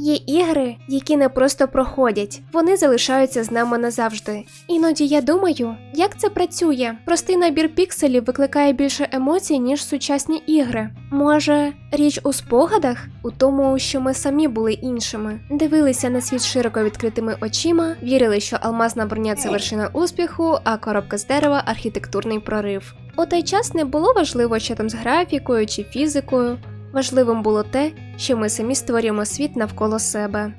Є ігри, які не просто проходять, вони залишаються з нами назавжди. Іноді я думаю, як це працює. Простий набір пікселів викликає більше емоцій, ніж сучасні ігри. Може, річ у спогадах, у тому, що ми самі були іншими, дивилися на світ широко відкритими очима, вірили, що алмазна броня це вершина успіху, а коробка з дерева архітектурний прорив. У той час не було важливо, що там з графікою чи фізикою. Важливим було те, що ми самі створюємо світ навколо себе.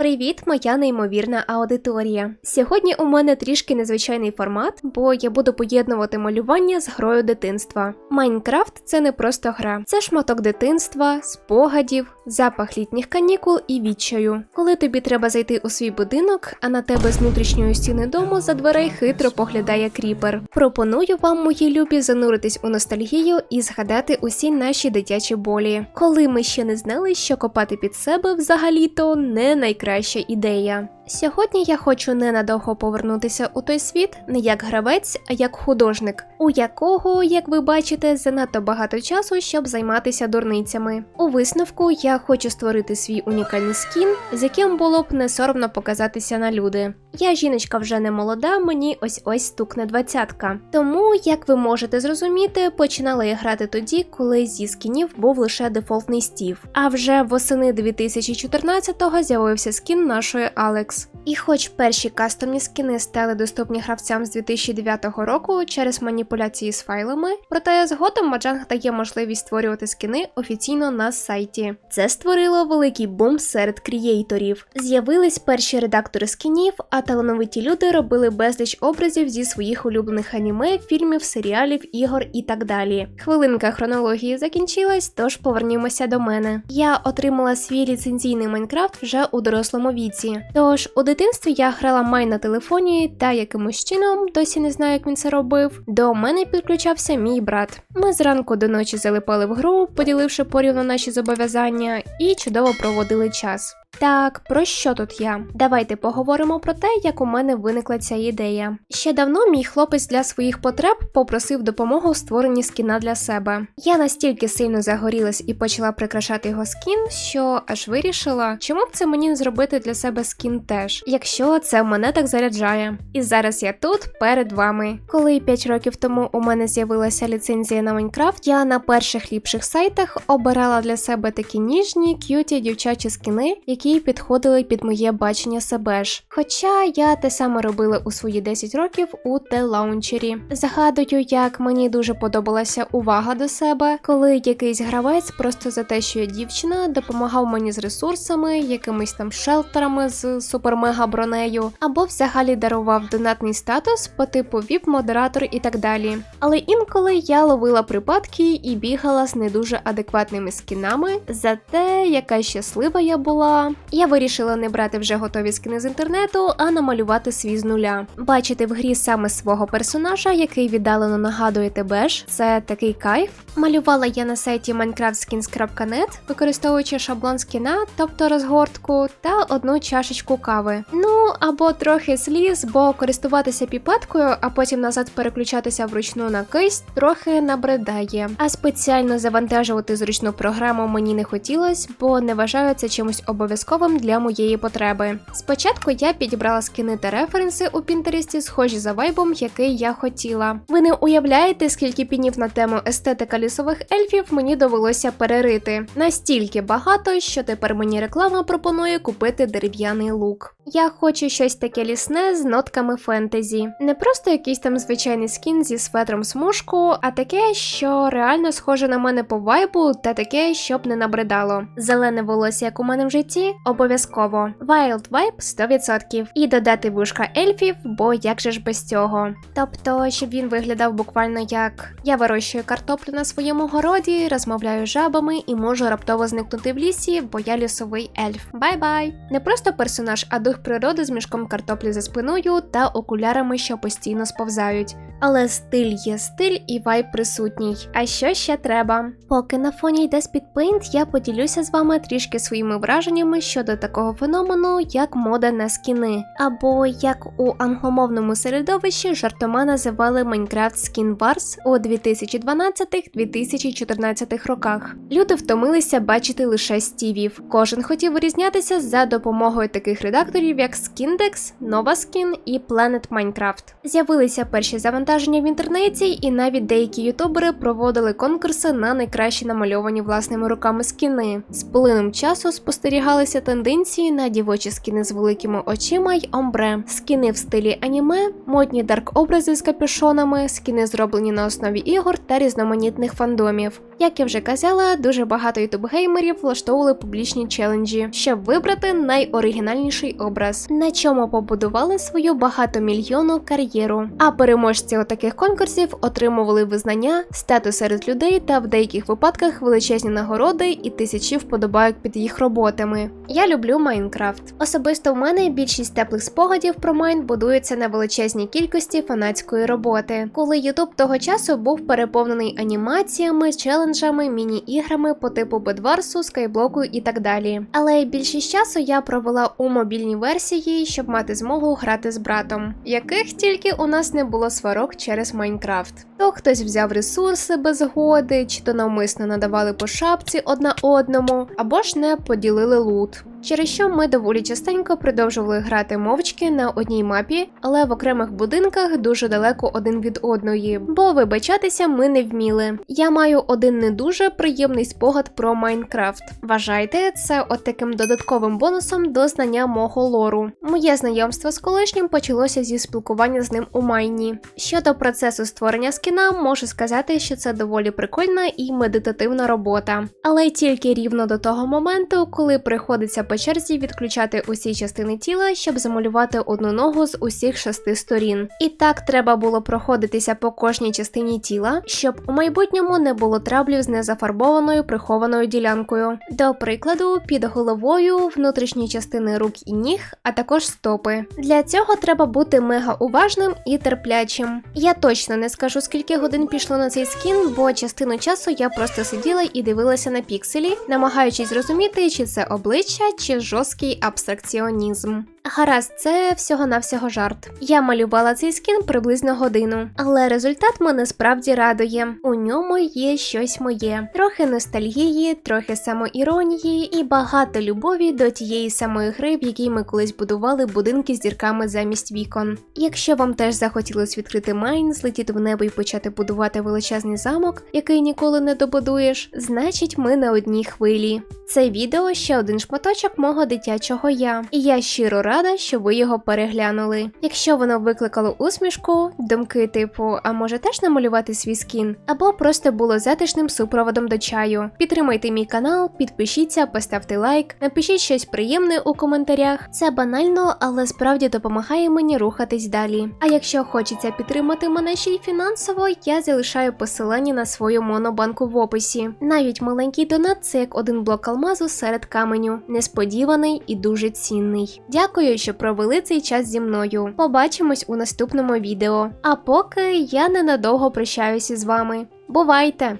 Привіт, моя неймовірна аудиторія. Сьогодні у мене трішки незвичайний формат, бо я буду поєднувати малювання з грою дитинства. Майнкрафт це не просто гра, це шматок дитинства, спогадів, запах літніх канікул і відчаю. Коли тобі треба зайти у свій будинок, а на тебе з внутрішньої стіни дому за дверей хитро поглядає кріпер. Пропоную вам, мої любі, зануритись у ностальгію і згадати усі наші дитячі болі, коли ми ще не знали, що копати під себе взагалі-то не найкраща ідея. Сьогодні я хочу ненадовго повернутися у той світ не як гравець, а як художник, у якого, як ви бачите, занадто багато часу, щоб займатися дурницями. У висновку я хочу створити свій унікальний скін, з яким було б не соромно показатися на люди. Я жіночка вже не молода, мені ось ось стукне двадцятка. Тому, як ви можете зрозуміти, починала я грати тоді, коли зі скінів був лише дефолтний стів. А вже восени 2014-го з'явився скін нашої Алекс. І хоч перші кастомні скини стали доступні гравцям з 2009 року через маніпуляції з файлами, проте згодом Маджанг дає можливість створювати скини офіційно на сайті. Це створило великий бум серед крієйторів. З'явились перші редактори скінів, а талановиті люди робили безліч образів зі своїх улюблених аніме, фільмів, серіалів, ігор і так далі. Хвилинка хронології закінчилась, тож повернімося до мене. Я отримала свій ліцензійний Майнкрафт вже у дорослому віці. Тож у дитинстві я грала май на телефоні та якимось чином, досі не знаю, як він це робив. До мене підключався мій брат. Ми зранку до ночі залипали в гру, поділивши порівну наші зобов'язання, і чудово проводили час. Так, про що тут я? Давайте поговоримо про те, як у мене виникла ця ідея. Ще давно мій хлопець для своїх потреб попросив допомогу у створенні скіна для себе. Я настільки сильно загорілась і почала прикрашати його скін, що аж вирішила, чому б це мені зробити для себе скін теж, якщо це мене так заряджає. І зараз я тут перед вами. Коли 5 років тому у мене з'явилася ліцензія на Майнкрафт, я на перших ліпших сайтах обирала для себе такі ніжні, к'юті дівчачі скіни, які підходили під моє бачення себе ж. Хоча я те саме робила у свої 10 років у T-лаунчері. Згадую, як мені дуже подобалася увага до себе, коли якийсь гравець просто за те, що я дівчина, допомагав мені з ресурсами, якимись там шелтерами з супер-мега бронею, або взагалі дарував донатний статус по типу VIP-модератор і так далі. Але інколи я ловила припадки і бігала з не дуже адекватними скінами. За те, яка щаслива я була, я вирішила не брати вже готові скини з інтернету, а намалювати свій з нуля. Бачити в грі саме свого персонажа, який віддалено нагадує тебе ж, це такий кайф. Малювала я на сайті minecraftskins.net, використовуючи шаблон скіна, тобто розгортку, та одну чашечку кави. Ну або трохи сліз, бо користуватися піпеткою, а потім назад переключатися вручну на кисть, трохи набридає. А спеціально завантажувати зручну програму мені не хотілось, бо не вважаю це чимось обов'язковим для моєї потреби. Спочатку я підібрала скини та референси у Пінтересті, схожі за вайбом, який я хотіла. Ви не уявляєте, скільки пінів на тему естетика лісових ельфів мені довелося перерити. Настільки багато, що тепер мені реклама пропонує купити дерев'яний лук. Я хочу щось таке лісне з нотками фентезі. Не просто якийсь там звичайний скін зі светром смужку, а таке, що реально схоже на мене по вайбу, та таке, щоб не набридало. Зелене волосся, як у мене в житті, обов'язково. Wild Vibe 100%. І додати вушка ельфів, бо як же ж без цього. Тобто, щоб він виглядав буквально як я вирощую картоплю на своєму городі, розмовляю з жабами і можу раптово зникнути в лісі, бо я лісовий ельф. Бай-бай! Не просто персонаж, а дух природи з мішком картоплі за спиною та окулярами, що постійно сповзають. Але стиль є стиль і вайб присутній. А що ще треба? Поки на фоні йде спідпейнт, я поділюся з вами трішки своїми враженнями щодо такого феномену, як мода на скіни, або як у англомовному середовищі жартома називали Minecraft Skin Wars у 2012-2014 роках. Люди втомилися бачити лише стівів. Кожен хотів вирізнятися за допомогою таких редакторів, як Skindex, NovaSkin і Planet Minecraft. З'явилися перші завантаження в інтернеті, і навіть деякі ютубери проводили конкурси на найкращі намальовані власними руками скіни. З плином часу спостерігалися тенденції на дівочі скіни з великими очима й омбре, скіни в стилі аніме, модні дарк образи з капюшонами, скіни зроблені на основі ігор та різноманітних фандомів. Як я вже казала, дуже багато ютуб-геймерів влаштовували публічні челенджі, щоб вибрати найоригінальніший образ, на чому побудували свою багатомільйонну кар'єру. А переможці отаких конкурсів отримували визнання, статус серед людей та в деяких випадках величезні нагороди і тисячі вподобайок під їх роботами. Я люблю Майнкрафт. Особисто в мене більшість теплих спогадів про Майн будується на величезній кількості фанатської роботи, коли Ютуб того часу був переповнений анімаціями, челенджами, міні-іграми по типу Бедварсу, Скайблоку і так далі. Але більшість часу я провела у мобільній версії, щоб мати змогу грати з братом, яких тільки у нас не було сварок через Майнкрафт. То хтось взяв ресурси без згоди, чи то навмисно надавали по шапці одна одному, або ж не поділили лут. Через що ми доволі частенько продовжували грати мовчки на одній мапі, але в окремих будинках дуже далеко один від одної, бо вибачатися ми не вміли. Я маю один не дуже приємний спогад про Майнкрафт. Вважайте це от таким додатковим бонусом до знання мого лору. Моє знайомство з колишнім почалося зі спілкування з ним у майні. Щодо процесу створення скіна, можу сказати, що це доволі прикольна і медитативна робота, але тільки рівно до того моменту, коли приходиться по черзі відключати усі частини тіла, щоб замалювати одну ногу з усіх шести сторін. І так треба було проходитися по кожній частині тіла, щоб у майбутньому не було траблів з незафарбованою прихованою ділянкою. До прикладу, під головою, внутрішні частини рук і ніг, а також стопи. Для цього треба бути мега уважним і терплячим. Я точно не скажу, скільки годин пішло на цей скін, бо частину часу я просто сиділа і дивилася на пікселі, намагаючись зрозуміти, чи це обличчя, чи жорсткий абстракціонізм. Гаразд, це всього-навсього жарт. Я малювала цей скін приблизно годину, але результат мене справді радує. У ньому є щось моє, трохи ностальгії, трохи самоіронії і багато любові до тієї самої гри, в якій ми колись будували будинки з дірками замість вікон. Якщо вам теж захотілось відкрити майн, злетіти в небо і почати будувати величезний замок, який ніколи не добудуєш, значить ми на одній хвилі. Це відео ще один шматочок мого дитячого я, і я щиро рада, що ви його переглянули. Якщо воно викликало усмішку, думки типу, а може теж намалювати свій скін, або просто було затишним супроводом до чаю. Підтримайте мій канал, підпишіться, поставте лайк, напишіть щось приємне у коментарях. Це банально, але справді допомагає мені рухатись далі. А якщо хочеться підтримати мене ще й фінансово, я залишаю посилання на свою монобанку в описі. Навіть маленький донат це як один блок алмазу серед каменю, несподіваний і дуже цінний. Дякую, що провели цей час зі мною. Побачимось у наступному відео. А поки я ненадовго прощаюся з вами. Бувайте!